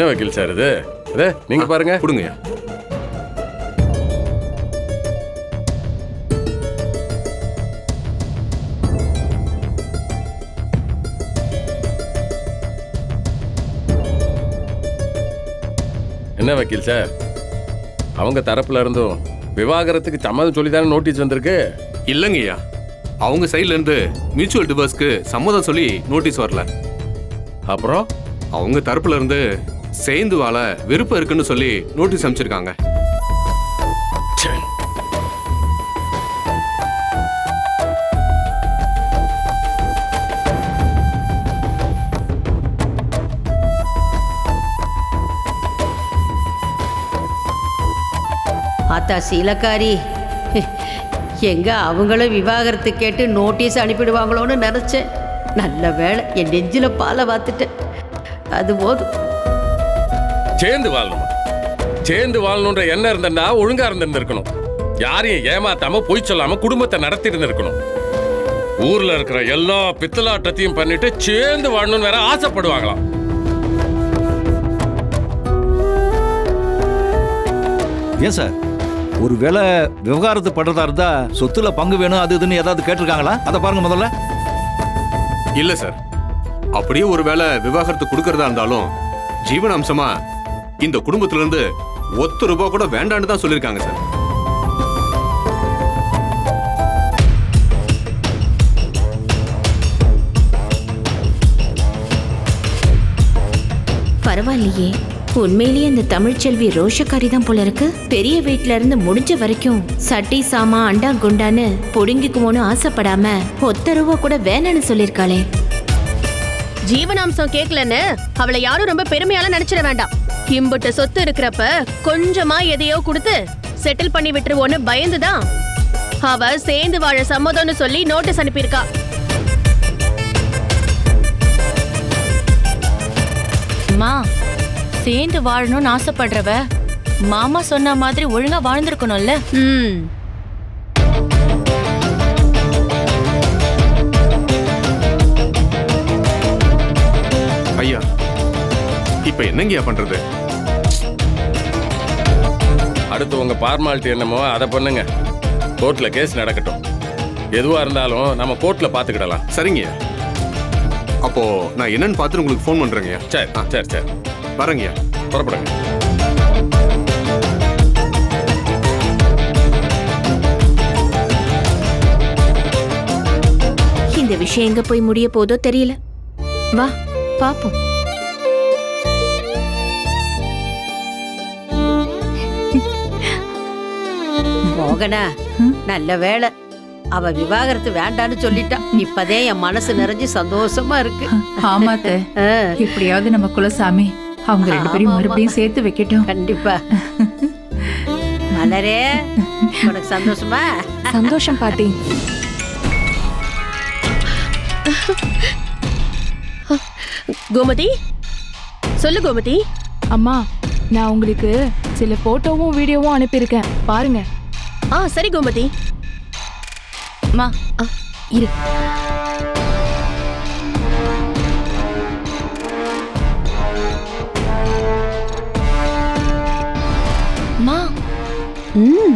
என்ன வக்கீல் சார் இது? இதே நீங்க பாருங்க. கொடுங்கய்யா என்ன வக்கீல் சார்? அவங்க தரப்புல இருந்தும் விவாகரத்துக்கு சம்மதம் சொல்லி தானே நோட்டீஸ் வந்திருக்கு? இல்லைங்கய்யா அவங்க சைடுல இருந்து மியூச்சுவல் டிவோர்ஸ்க்கு சம்மதம் சொல்லி நோட்டீஸ் வரல. அப்புறம்? அவங்க தரப்புல இருந்து சேர்ந்து வாழ விருப்பம் இருக்குன்னு சொல்லி நோட்டீஸ் அனுப்பிச்சிருக்காங்க. ஆத்தா சீலக்காரி எங்க அவங்களும் விவாகரத்து கேட்டு நோட்டீஸ் அனுப்பிடுவாங்களோன்னு நினச்சேன். நல்ல வேளை என் நெஞ்சில பாலை பார்த்துட்டேன் அது போதும். சேர்ந்து வாழணும். சேர்ந்து வாழணுன்ற எண்ணம் இருந்தா ஒழுங்கா இருந்திருந்திருக்கணும். யாரையும் ஏமாத்தாம பொய் சொல்லாம குடும்பத்தை நடத்தி இருந்திருக்கணும் ஊர்ல இருக்கிற எல்லா பித்தலாட்டத்தையும் பண்ணிட்டு சேர்ந்து வாழணும்னு வேற ஆசைப்படுவாங்களாம். ஏன் சார்? ஒருவேளை விவகாரத்து பண்றதா இருந்தா சொத்துல பங்கு வேணும் அது இதுன்னு ஏதாவது கேட்டிருக்காங்களா? அதை பாருங்க முதல்ல. இல்ல சார். அப்படியே ஒருவேளை விவாகரத்து கொடுக்கறதா இருந்தாலும் ஜீவன அம்சமா இந்த குடும்பத்துல இருந்து ஒத்து ரூபா கூட வேண்டான்னு தான் சொல்லியிருக்காங்க சார். பரவாயில்லையே. உண்மையிலேயே இந்த தமிழ்ச்செல்வி ரோஷக்காரி தான் போல இருக்கு. பெரிய வீட்ல இருந்து முடிஞ்ச வரைக்கும் சட்டி சாமா அண்டா குண்டான்னு புடுங்கிக்குவோன்னு ஆசைப்படாம ஒத்த ரூபா கூட வேணான்னு சொல்லியிருக்காளே. ஜீவனாம்சம் கேக்கலன்னு அவளை யாரும் ரொம்ப பெருமையால நினைச்சிட வேண்டாம். இம்புட்டு சொத்து இருக்கிறப்ப கொஞ்சமா எதையோ கொடுத்து செட்டில் பண்ணி விட்டுருவோன்னு பயந்துதான் அவ சேர்ந்து வாழ சம்மதம்னு சொல்லி நோட்டீஸ் அனுப்பியிருக்கா. அம்மா சேர்ந்து வாழணும்னு ஆசைப்படுறவ மாமா சொன்ன மாதிரி ஒழுங்கா வாழ்ந்திருக்கணும்ல? ம். இப்ப என்னங்கய்யா பண்றது? அடுத்து உங்க ஃபார்மாலிட்டி என்னமோ அதை பண்ணுங்க. கோர்ட்ல கேஸ் நடக்கட்டும். எதுவா இருந்தாலும் நம்ம கோர்ட்ல பாத்துக்கிடலாம் சரிங்கய்யா. அப்போ நான் என்னன்னு பார்த்துட்டு உங்களுக்கு ஃபோன் பண்றேங்கய்யா. சரி சரி சரி. வரேங்கய்யா. புறப்படுங்க. இந்த விஷயம் எங்க போய் முடிய போதோ தெரியல. வா பாப்போம். மோகனா நல்ல வேளை. அவ விவாகரத்து வேண்டான்னு சொல்லிட்டா. இப்பதே என் மனசு நிறைஞ்சு சந்தோஷமா இருக்கு. ஆமா எப்படியாவது நம்ம குலசாமி அவங்க ரெண்டு ஆமா. மறுபடியும் சேர்த்து வைக்கட்டும். கண்டிப்பா. மலரே உனக்கு சந்தோஷமா? சந்தோஷம் பாட்டி. கோமதி சொல்லு கோமதி. அம்மா நான் உங்களுக்கு சில போட்டோவும் வீடியோவும் அனுப்பியிருக்கேன். பாருங்க. ஆ சரி கோமதி. மா இரு. மா. ம்.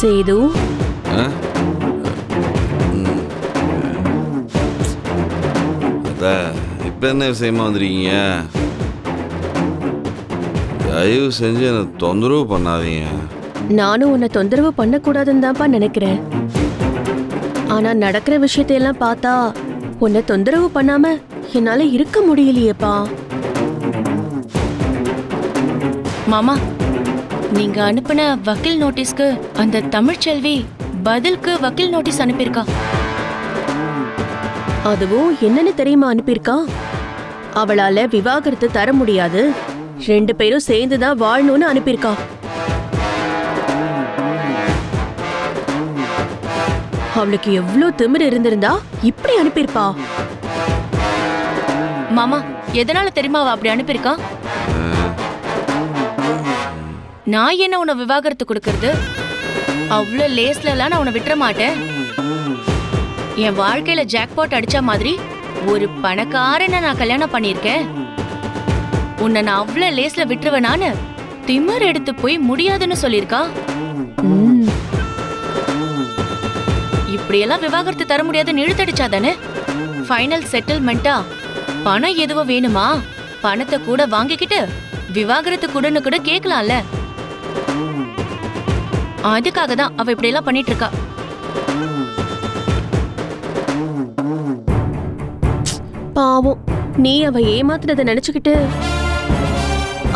சேது இப்போ என்ன விஷயமா வந்திருக்கீங்க? தயவு செஞ்சு என்னை தொந்தரவு பண்ணாதீங்க. நானும் உன்னை தொந்தரவு பண்ணக்கூடாதுன்னு தான்ப்பா நினைக்கிறேன். ஆனா நடக்கிற விஷயத்தையெல்லாம் பார்த்தா உன்னை தொந்தரவு பண்ணாம என்னால இருக்க முடியலையேப்பா. மாமா நீங்க அனுப்பின வக்கீல் நோட்டீஸ்க்கு அந்த தமிழ்ச்செல்வி பதிலுக்கு வக்கீல் நோட்டீஸ் அனுப்பியிருக்கா. அதுவும் என்னன்னு தெரியுமா அனுப்பியிருக்கா? அவளால விவாகரத்து தர முடியாது. ரெண்டு பேரும் சேர்ந்துதான் வாழணும்னு அனுப்பியிருக்கா. அவளுக்கு எவ்வளவு திமிர் இருந்திருந்தா இப்படி அனுப்பியிருப்பா? மாமா எதனால தெரியுமா அவ அப்படி அனுப்பியிருக்கா? நான் என்ன உன்னை விவாகரத்து கொடுக்கறது? அவ்வளோ லேஸ்ல எல்லாம் நான் உன்னை விட்டுற மாட்டேன். என் வாழ்க்கையில ஜாக்பாட் அடிச்ச மாதிரி ஒரு பணக்காரனை நான் கல்யாணம் பண்ணியிருக்கேன். உன்னை நான் அவ்வளோ லேஸ்ல விட்டுருவேனான்னு திமிர் எடுத்து போய் முடியாதுன்னு சொல்லியிருக்கா? இப்படியெல்லாம் விவாகரத்து தர முடியாதுன்னு இழுத்தடிச்சா தானே ஃபைனல் செட்டில்மெண்ட்டா பணம் எதுவும் வேணுமா? பணத்தை கூட வாங்கிக்கிட்டு விவாகரத்து கூடன்னு கூட கேட்கலாம்ல அதுக்காக தான் அவ இப்படியெல்லாம் பண்ணிட்டு இருக்கா. பாவம் நீ அவ ஏமாத்துறத நினைச்சுக்கிட்டு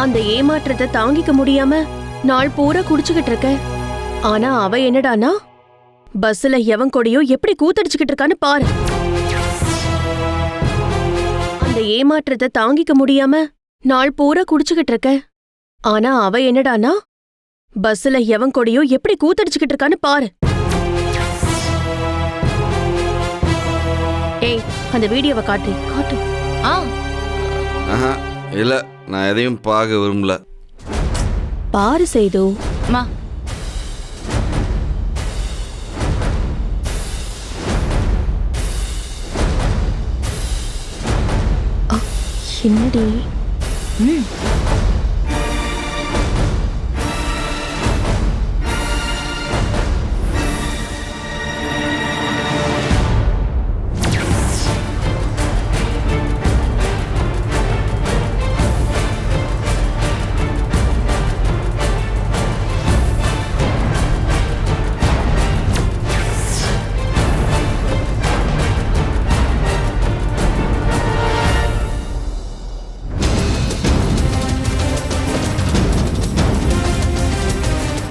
அந்த ஏமாற்றத்தை தாங்கிக்க முடியாம நாள் பூரா குடிச்சுக்கிட்டு இருக்க. ஆனா அவ என்னடானா பஸ்ல எவன் கொடியோ எப்படி கூத்தடிச்சுக்கிட்டு இருக்கான்னு பாரு. அந்த ஏமாற்றத்தை தாங்கிக்க முடியாம நாள் பூரா குடிச்சுக்கிட்டு இருக்க. ஆனா அவ என்னடானா பஸ்ல எவன் கொடியோ எப்படி கூத்தடிச்சுக்கிட்டு இருக்கான்னு பாரு. ஏய் அந்த வீடியோவை காட்டு காட்டு. ஆ. ஆஹா இல்லை நான் எதையும் பார்க்க விரும்பல. பாரு செய்தோ மா. என்னடி? ம்.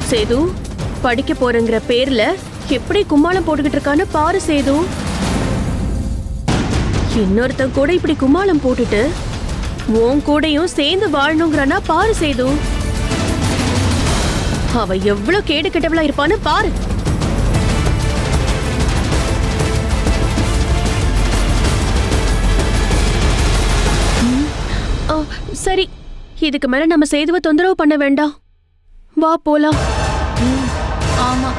சேது? படிக்க போறேங்கிற பேர்ல எப்படி கும்மாளம் போட்டுக்கிட்டு இருக்கான்னு பாரு சேது. இன்னொருத்தன் கூட இப்படி கும்மாளம் போட்டுட்டு உன் கூடயும் சேர்ந்து வாழணுங்கிறானா பாரு சேது. அவ எவ்வளவு கேடு கெட்டவளா இருப்பான்னு பாரு. ஆ, சரி. இதுக்கு மேல நம்ம சேதுவை தொந்தரவு பண்ண வேண்டாம். வா போலாம். ஆமா